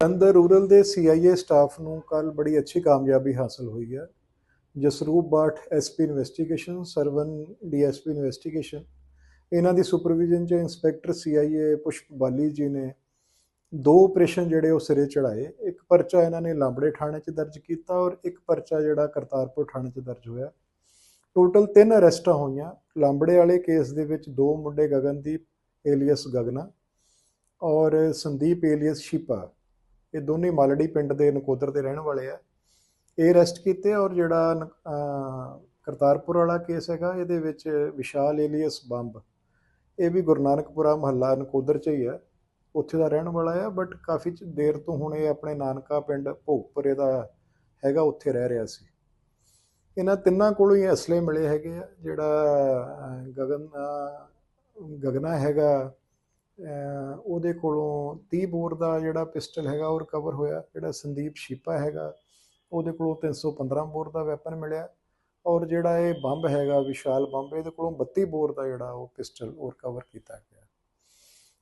ਅੰਦਰ ਰੂਰਲ ਦੇ CIA staff ਨੂੰ ਕੱਲ ਬੜੀ ਅੱਛੀ ਕਾਮਯਾਬੀ ਹਾਸਲ ਹੋਈ ਹੈ। Jasroop Bath SP investigation Sarwan DSP investigation ਇਹਨਾਂ ਦੀ ਸੁਪਰਵਿਜ਼ਨ 'ਚ ਇੰਸਪੈਕਟਰ ਸੀਆਈਏ ਪੁਸ਼ਪ ਬਾਲੀ ਜੀ ਨੇ ਦੋ ਆਪਰੇਸ਼ਨ ਜਿਹੜੇ ਉਹ ਸਿਰੇ ਚੜਾਏ ਇੱਕ ਪਰਚਾ ਇਹਨਾਂ ਨੇ ਲਾਂਬੜੇ ਥਾਣੇ 'ਚ ਦਰਜ ਕੀਤਾ ਔਰ ਇੱਕ ਪਰਚਾ ਜਿਹੜਾ ਕਰਤਾਰਪੁਰ ਥਾਣੇ 'ਚ ਦਰਜ ਹੋਇਆ। ਟੋਟਲ ਤਿੰਨ ਅਰੈਸਟਾਂ ਹੋਈਆਂ। ਲਾਂਬੜੇ ਵਾਲੇ ਕੇਸ ਦੇ ਵਿੱਚ ਦੋ ਮੁੰਡੇ ਗਗਨਦੀਪ ਏਲੀਅਸ ਗਗਨਾ ਔਰ ਸੰਦੀਪ ਏਲੀਅਸ ਸ਼ੀਪਾ। ਇਹ ਦੋਨੇ ਮਾਲੜੀ ਪਿੰਡ ਦੇ ਨਕੋਦਰ ਦੇ ਰਹਿਣ ਵਾਲੇ ਆ। ਇਹ ਅਰੈਸਟ ਕੀਤੇ ਔਰ ਜਿਹੜਾ ਨ- ਕਰਤਾਰਪੁਰ ਵਾਲਾ ਕੇਸ ਹੈਗਾ, ਇਹਦੇ ਵਿੱਚ ਵਿਸ਼ਾਲ ਏਲੀਅਸ ਬੰਬ। ਇਹ ਵੀ ਗੁਰੂ ਨਾਨਕਪੁਰਾ ਮਹੱਲਾ ਨਕੋਦਰ ਚ ਹੀ ਹੈ ਉੱਥੇ ਦਾ ਰਹਿਣ ਵਾਲਾ ਆ ਬਟ ਕਾਫੀ ਚ- ਦੇਰ ਤੋਂ ਹੁਣ ਇਹ ਆਪਣੇ ਨਾਨਕਾ ਪਿੰਡ ਭੋਗਪੁਰੇ ਦਾ ਹੈਗਾ, ਉੱਥੇ ਰਹਿ ਰਿਹਾ ਸੀ। ਇਹਨਾਂ ਤਿੰਨਾਂ ਕੋਲੋਂ ਹੀ ਅਸਲੇ ਮਿਲੇ ਹੈਗੇ ਆ। ਜਿਹੜਾ ਗਗਨ ਗਗਨਾ ਹੈਗਾ ਉਹਦੇ ਕੋਲੋਂ 30 ਬੋਰ ਦਾ ਜਿਹੜਾ ਪਿਸਟਲ ਹੈਗਾ ਉਹ ਰਿਕਵਰ ਹੋਇਆ, ਜਿਹੜਾ ਸੰਦੀਪ ਸ਼ੀਪਾ ਹੈਗਾ, ਉਹਦੇ ਕੋਲੋਂ 315 ਬੋਰ ਦਾ ਵੈਪਨ ਮਿਲਿਆ ਔਰ ਜਿਹੜਾ ਇਹ ਬੰਬ ਹੈਗਾ, ਵਿਸ਼ਾਲ ਬੰਬ, ਇਹਦੇ ਕੋਲੋਂ 32 ਬੋਰ ਦਾ ਜਿਹੜਾ ਉਹ ਪਿਸਟਲ ਉਹ ਰਿਕਵਰ ਕੀਤਾ ਗਿਆ।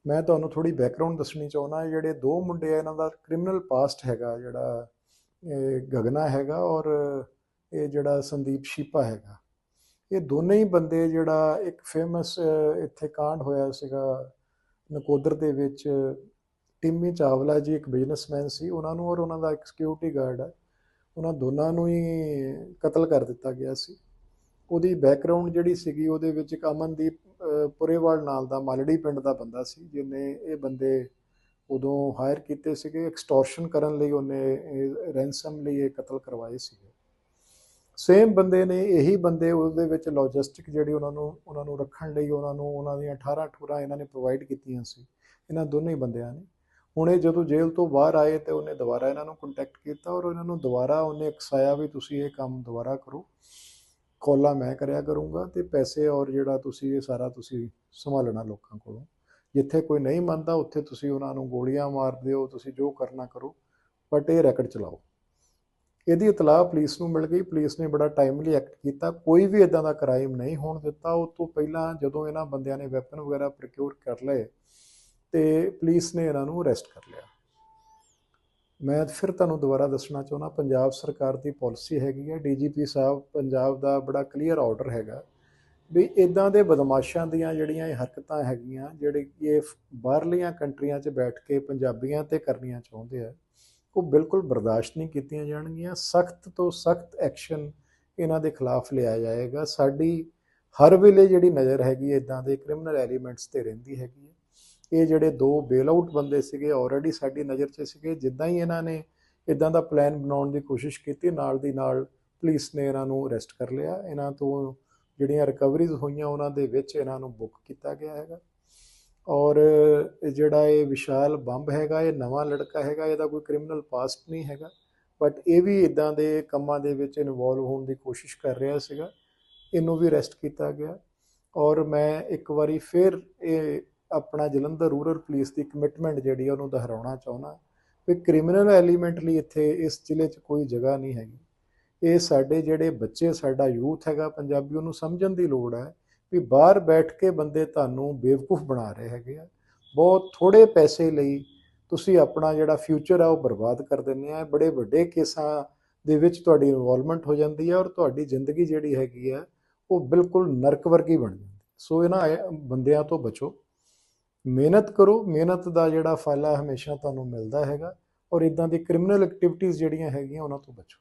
ਮੈਂ ਤੁਹਾਨੂੰ ਥੋੜੀ ਬੈਕਗ੍ਰਾਉਂਡ ਦੱਸਣੀ ਚਾਹੁੰਦਾ ਜਿਹੜੇ ਦੋ ਮੁੰਡੇ ਆ, ਇਹਨਾਂ ਦਾ ਕ੍ਰਿਮੀਨਲ ਪਾਸਟ ਹੈਗਾ, ਜਿਹੜਾ ਇਹ ਗਗਨਾ ਹੈਗਾ ਔਰ ਇਹ ਜਿਹੜਾ ਸੰਦੀਪ ਸ਼ੀਪਾ ਹੈਗਾ। ਇਹ ਦੋਨੇ ਹੀ ਬੰਦੇ ਜਿਹੜਾ ਇੱਕ ਫੇਮਸ ਇੱਥੇ ਕਾਂਡ ਹੋਇਆ ਸੀਗਾ ਨਕੋਦਰ ਦੇ ਵਿੱਚ ਟਿੰਮੀ ਚਾਵਲਾ ਜੀ ਇੱਕ ਬਿਜ਼ਨਸਮੈਨ ਸੀ, ਉਹਨਾਂ ਨੂੰ ਔਰ ਉਹਨਾਂ ਦਾ ਇੱਕ ਸਿਕਿਉਰਿਟੀ ਗਾਰਡ ਹੈ ਉਹਨਾਂ ਦੋਨਾਂ ਨੂੰ ਹੀ ਕਤਲ ਕਰ ਦਿੱਤਾ ਗਿਆ ਸੀ। ਉਹਦੀ ਬੈਕਗ੍ਰਾਉਂਡ ਜਿਹੜੀ ਸੀਗੀ, ਉਹਦੇ ਵਿੱਚ ਇੱਕ ਅਮਨਦੀਪ ਪੁਰੇਵਾਲ ਨਾਲ ਦਾ ਮਾਲੜੀ ਪਿੰਡ ਦਾ ਬੰਦਾ ਸੀ, ਜਿਹਨੇ ਇਹ ਬੰਦੇ ਉਦੋਂ ਹਾਇਰ ਕੀਤੇ ਸੀਗੇ। ਐਕਸਟੋਰਸ਼ਨ ਕਰਨ ਲਈ ਉਹਨੇ ਰੈਂਸਮ ਲਈ ਇਹ ਕਤਲ ਕਰਵਾਏ ਸੀਗੇ। ਸੇਮ ਬੰਦੇ ਨੇ, ਇਹੀ ਬੰਦੇ ਉਹਦੇ ਵਿੱਚ ਲੌਜਿਸਟਿਕ ਜਿਹੜੀ ਉਹਨਾਂ ਨੂੰ ਉਹਨਾਂ ਨੂੰ ਰੱਖਣ ਲਈ ਉਹਨਾਂ ਨੂੰ, ਉਹਨਾਂ ਦੀਆਂ 18 ਠੁਰਾ ਇਹਨਾਂ ਨੇ ਪ੍ਰੋਵਾਈਡ ਕੀਤੀਆਂ ਸੀ। ਇਹਨਾਂ ਦੋਨੇ ਹੀ ਬੰਦਿਆਂ ਨੇ। ਹੁਣ ਇਹ ਜਦੋਂ ਜੇਲ੍ਹ ਤੋਂ ਬਾਹਰ ਆਏ ਤੇ ਉਹਨੇ ਦੁਬਾਰਾ ਇਹਨਾਂ ਨੂੰ ਕੰਟੈਕਟ ਕੀਤਾ ਔਰ ਇਹਨਾਂ ਨੂੰ ਦੁਬਾਰਾ ਉਹਨੇ ਇਕਸਾਇਆ ਵੀ ਤੁਸੀਂ ਇਹ ਕੰਮ ਦੁਬਾਰਾ ਕਰੋ। ਕੋਲਾ ਮੈਂ ਕਰਿਆ ਕਰੂੰਗਾ ਤੇ ਪੈਸੇ ਔਰ ਜਿਹੜਾ ਤੁਸੀਂ, ਇਹ ਸਾਰਾ ਤੁਸੀਂ ਸੰਭਾਲਣਾ ਲੋਕਾਂ ਕੋਲੋਂ। ਜਿੱਥੇ ਕੋਈ ਨਹੀਂ ਮੰਨਦਾ, ਉੱਥੇ ਤੁਸੀਂ ਉਹਨਾਂ ਨੂੰ ਗੋਲੀਆਂ ਮਾਰ ਦਿਓ, ਤੁਸੀਂ ਜੋ ਕਰਨਾ ਕਰੋ ਬਟ ਇਹ ਰੈਕਟ ਚਲਾਓ। ਇਹਦੀ ਇਤਲਾਹ ਪੁਲਿਸ ਨੂੰ ਮਿਲ ਗਈ। ਪੁਲਿਸ ਨੇ ਬੜਾ ਟਾਈਮਲੀ ਐਕਟ ਕੀਤਾ। ਕੋਈ ਵੀ ਇਦਾਂ ਦਾ ਕ੍ਰਾਈਮ ਨਹੀਂ ਹੋਣ ਦਿੱਤਾ। ਉਸ ਤੋਂ ਪਹਿਲਾਂ ਜਦੋਂ ਇਹਨਾਂ ਬੰਦਿਆਂ ਨੇ ਵੈਪਨ ਵਗੈਰਾ ਪ੍ਰੋਕਿਉਰ ਕਰ ਲਏ ਤੇ ਪੁਲਿਸ ਨੇ ਇਹਨਾਂ ਨੂੰ ਅਰੈਸਟ ਕਰ ਲਿਆ। ਮੈਂ ਫਿਰ ਤੁਹਾਨੂੰ ਦੁਬਾਰਾ ਦੱਸਣਾ ਚਾਹੁੰਦਾ, ਪੰਜਾਬ ਸਰਕਾਰ ਦੀ ਪਾਲਿਸੀ ਹੈਗੀ ਹੈ। ਡੀਜੀਪੀ ਸਾਹਿਬ ਪੰਜਾਬ ਦਾ ਬੜਾ ਕਲੀਅਰ ਆਰਡਰ ਹੈਗਾ ਵੀ ਇਦਾਂ ਦੇ ਬਦਮਾਸ਼ਾਂ ਦੀਆਂ ਜਿਹੜੀਆਂ ਇਹ ਹਰਕਤਾਂ ਹੈਗੀਆਂ, ਜਿਹੜੇ ਇਹ ਬਾਹਰਲੀਆਂ ਕੰਟਰੀਆਂ 'ਚ ਬੈਠ ਕੇ ਪੰਜਾਬੀਆਂ ਤੇ ਕਰਨੀਆਂ ਚਾਹੁੰਦੇ ਆ ਉਹ ਬਿਲਕੁਲ ਬਰਦਾਸ਼ਤ ਨਹੀਂ ਕੀਤੀਆਂ ਜਾਣਗੀਆਂ। ਸਖਤ ਤੋਂ ਸਖਤ ਐਕਸ਼ਨ ਇਹਨਾਂ ਦੇ ਖਿਲਾਫ ਲਿਆ ਜਾਏਗਾ। ਸਾਡੀ ਹਰ ਵੇਲੇ ਜਿਹੜੀ ਨਜ਼ਰ ਹੈਗੀ ਇਦਾਂ ਦੇ ਕ੍ਰਿਮੀਨਲ ਐਲੀਮੈਂਟਸ ਤੇ ਰਹਿੰਦੀ ਹੈਗੀ ਹੈ। ਇਹ ਜਿਹੜੇ ਦੋ ਬੇਲ ਆਊਟ ਬੰਦੇ ਸੀਗੇ ਆਲਰੇਡੀ ਸਾਡੀ ਨਜ਼ਰ 'ਚ ਸੀਗੇ। ਜਿੱਦਾਂ ਹੀ ਇਹਨਾਂ ਨੇ ਇਦਾਂ ਦਾ ਪਲਾਨ ਬਣਾਉਣ ਦੀ ਕੋਸ਼ਿਸ਼ ਕੀਤੀ, ਨਾਲ ਦੀ ਨਾਲ ਪੁਲਿਸ ਨੇ ਇਹਨਾਂ ਨੂੰ ਅਰੈਸਟ ਕਰ ਲਿਆ। ਇਹਨਾਂ ਤੋਂ ਜਿਹੜੀਆਂ ਰਿਕਵਰੀਜ਼ ਹੋਈਆਂ, ਉਹਨਾਂ ਦੇ ਵਿੱਚ ਇਹਨਾਂ ਨੂੰ ਬੁੱਕ ਕੀਤਾ ਗਿਆ ਹੈਗਾ। ਔਰ ਜਿਹੜਾ ਇਹ ਵਿਸ਼ਾਲ ਬੰਬ ਹੈਗਾ, ਇਹ ਨਵਾਂ ਲੜਕਾ ਹੈਗਾ, ਇਹਦਾ ਕੋਈ ਕ੍ਰਿਮੀਨਲ ਪਾਸਟ ਨਹੀਂ ਹੈਗਾ। ਬਟ ਇਹ ਵੀ ਇਦਾਂ ਦੇ ਕੰਮਾਂ ਦੇ ਵਿੱਚ ਇਨਵੋਲਵ ਹੋਣ ਦੀ ਕੋਸ਼ਿਸ਼ ਕਰ ਰਿਹਾ ਸੀਗਾ। ਇਹਨੂੰ ਵੀ ਅਰੈਸਟ ਕੀਤਾ ਗਿਆ। ਔਰ ਮੈਂ ਇੱਕ ਵਾਰੀ ਫਿਰ ਇਹ ਆਪਣਾ ਜਲੰਧਰ ਰੂਰਲ ਪੁਲਿਸ ਦੀ ਕਮਿਟਮੈਂਟ ਜਿਹੜੀ ਆ ਉਹਨੂੰ ਦੁਹਰਾਉਣਾ ਚਾਹੁੰਦਾ ਵੀ ਕ੍ਰਿਮੀਨਲ ਐਲੀਮੈਂਟ ਲਈ ਇੱਥੇ ਇਸ ਜ਼ਿਲ੍ਹੇ 'ਚ ਕੋਈ ਜਗ੍ਹਾ ਨਹੀਂ ਹੈਗੀ। ਇਹ ਸਾਡੇ ਜਿਹੜੇ ਬੱਚੇ, ਸਾਡਾ ਯੂਥ ਹੈਗਾ ਪੰਜਾਬੀ ਉਹਨੂੰ ਸਮਝਣ ਦੀ ਲੋੜ ਹੈ ਵੀ ਬਾਹਰ ਬੈਠ ਕੇ ਬੰਦੇ ਤੁਹਾਨੂੰ ਬੇਵਕੂਫ ਬਣਾ ਰਹੇ ਹੈਗੇ ਆ। ਬਹੁਤ ਥੋੜੇ ਪੈਸੇ ਲਈ ਤੁਸੀਂ ਆਪਣਾ ਜਿਹੜਾ ਫਿਊਚਰ ਆ ਉਹ ਬਰਬਾਦ ਕਰ ਦਿੰਦੇ ਆ। ਬੜੇ ਵੱਡੇ ਕੇਸਾਂ ਦੇ ਵਿੱਚ ਤੁਹਾਡੀ ਇਨਵੋਲਵਮੈਂਟ ਹੋ ਜਾਂਦੀ ਹੈ ਔਰ ਤੁਹਾਡੀ ਜ਼ਿੰਦਗੀ ਜਿਹੜੀ ਹੈਗੀ ਆ, ਉਹ ਬਿਲਕੁਲ ਨਰਕ ਵਰਗੀ ਬਣ ਜਾਂਦੀ ਸੋ ਇਹਨਾਂ ਬੰਦਿਆਂ ਤੋਂ ਬਚੋ। ਮਿਹਨਤ ਕਰੋ। ਮਿਹਨਤ ਦਾ ਜਿਹੜਾ ਫਲ ਆ, ਹਮੇਸ਼ਾ ਤੁਹਾਨੂੰ ਮਿਲਦਾ ਹੈਗਾ। ਔਰ ਇਦਾਂ ਦੀ ਕ੍ਰਿਮੀਨਲ ਐਕਟੀਵਿਟੀਜ਼ ਜਿਹੜੀਆਂ ਹੈਗੀਆਂ, ਉਹਨਾਂ ਤੋਂ ਬਚੋ।